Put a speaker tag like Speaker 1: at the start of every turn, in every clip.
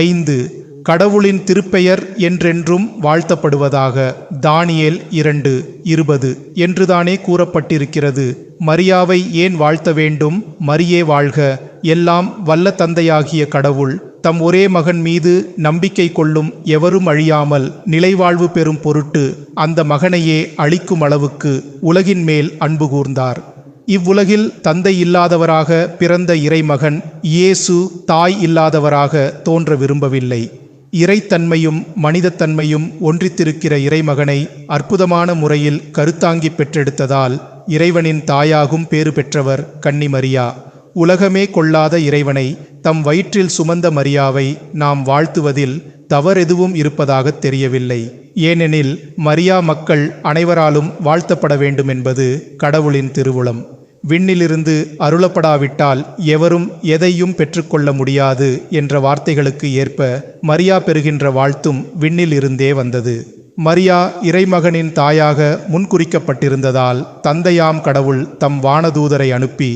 Speaker 1: ஐந்து கடவுளின் திருப்பெயர் என்றென்றும் வாழ்த்தப்படுவதாக தானியேல் இரண்டு இருபது என்றுதானே கூறப்பட்டிருக்கிறது. மரியாவை ஏன் வாழ்த்த வேண்டும்? மரியே வாழ்க. எல்லாம் வல்ல தந்தையாகிய கடவுள் தம் ஒரே மகன் மீது நம்பிக்கை கொள்ளும் எவரும் அழியாமல் நிலைவாழ்வு பெறும் பொருட்டு அந்த மகனையே அழிக்கும் அளவுக்கு உலகின் மேல் அன்பு கூர்ந்தார். இவ்வுலகில் தந்தை இல்லாதவராக பிறந்த இறைமகன் இயேசு தாய் இல்லாதவராக தோன்ற விரும்பவில்லை. இறைத்தன்மையும் மனிதத்தன்மையும் ஒன்றித்திருக்கிற இறைமகனை அற்புதமான முறையில் கருத்தாங்கி பெற்றெடுத்ததால் இறைவனின் தாயாகும் பேறு பெற்றவர் கன்னி மரியா. உலகமே கொள்ளாத இறைவனை தம் வயிற்றில் சுமந்த மரியாவை நாம் வாழ்த்துவதில் தவறெதுவும் இருப்பதாக தெரியவில்லை. ஏனெனில் மரியா மக்கள் அனைவராலும் வாழ்த்தப்பட வேண்டும் என்பது கடவுளின் திருவுளம். விண்ணிலிருந்து அருளப்படாவிட்டால் எவரும் எதையும் பெற்றுக்கொள்ள முடியாது என்ற வார்த்தைகளுக்கு ஏற்ப மரியா பெறுகின்ற வாழ்த்தும் விண்ணில் இருந்தே வந்தது. மரியா இறைமகனின் தாயாக முன்குறிக்கப்பட்டிருந்ததால் தந்தையாம் கடவுள் தம் வானதூதரை அனுப்பி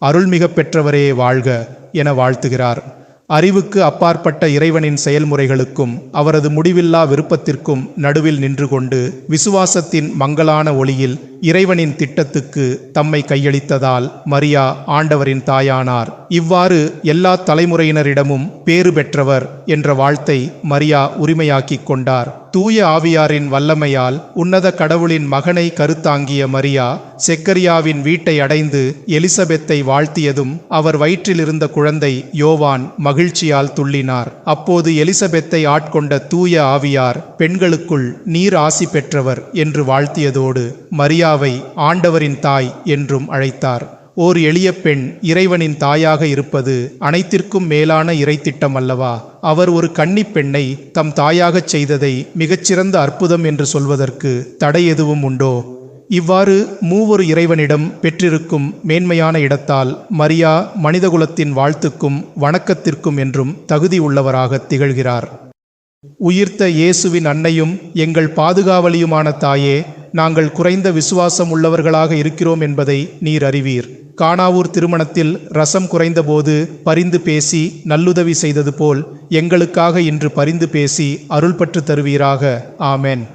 Speaker 1: அருள்மிக பெற்றவரே வாழ்க என வாழ்த்துகிறார். அறிவுக்கு அப்பாற்பட்ட இறைவனின் செயல்முறைகளுக்கும் அவரது முடிவில்லா விருப்பத்திற்கும் நடுவில் நின்று கொண்டு விசுவாசத்தின் மங்களான ஒளியில் இறைவனின் திட்டத்துக்கு தம்மை கையளித்ததால் மரியா ஆண்டவரின் தாயானார். இவ்வாறு எல்லா தலைமுறையினரிடமும் பேறு பெற்றவர் என்ற வாழ்த்தை மரியா உரிமையாக்கிக் கொண்டார். தூய ஆவியாரின் வல்லமையால் உன்னத கடவுளின் மகனை கருத்தாங்கிய மரியா செக்கரியாவின் வீட்டை அடைந்து எலிசபெத்தை வாழ்த்தியதும் அவர் வயிற்றிலிருந்த குழந்தை யோவான் மகிழ்ச்சியால் துள்ளினார். அப்போது எலிசபெத்தை ஆட்கொண்ட தூய ஆவியார் பெண்களுக்குள் நீர் ஆசி பெற்றவர் என்று வாழ்த்தியதோடு மரியா மரியாவை ஆண்டவரின் தாய் என்றும் அழைத்தார். ஓர் எளிய பெண் இறைவனின் தாயாக இருப்பது அனைத்திற்கும் மேலான இறைத்திட்டம் அல்லவா? அவர் ஒரு கன்னிப் பெண்ணை தம் தாயாகச் செய்ததை மிகச்சிறந்த அற்புதம் என்று சொல்வதற்கு தடை எதுவும் உண்டோ? இவ்வாறு மூவொரு இறைவனிடம் பெற்றிருக்கும் மேன்மையான இடத்தால் மரியா மனிதகுலத்தின் வாழ்த்துக்கும் வணக்கத்திற்கும் என்றும் தகுதி உள்ளவராக திகழ்கிறார். உயிர்த்த இயேசுவின் அன்னையும் எங்கள் பாதுகாவலியுமான தாயே நாங்கள் குறைந்த விசுவாசம் உள்ளவர்களாக இருக்கிறோம் என்பதை நீர் அறிவீர். காணாவூர் திருமணத்தில் ரசம் குறைந்தபோது பரிந்து பேசி நல்லுதவி செய்தது போல் எங்களுக்காக இன்று பரிந்து பேசி அருள்பற்று தருவீராக. ஆமென்.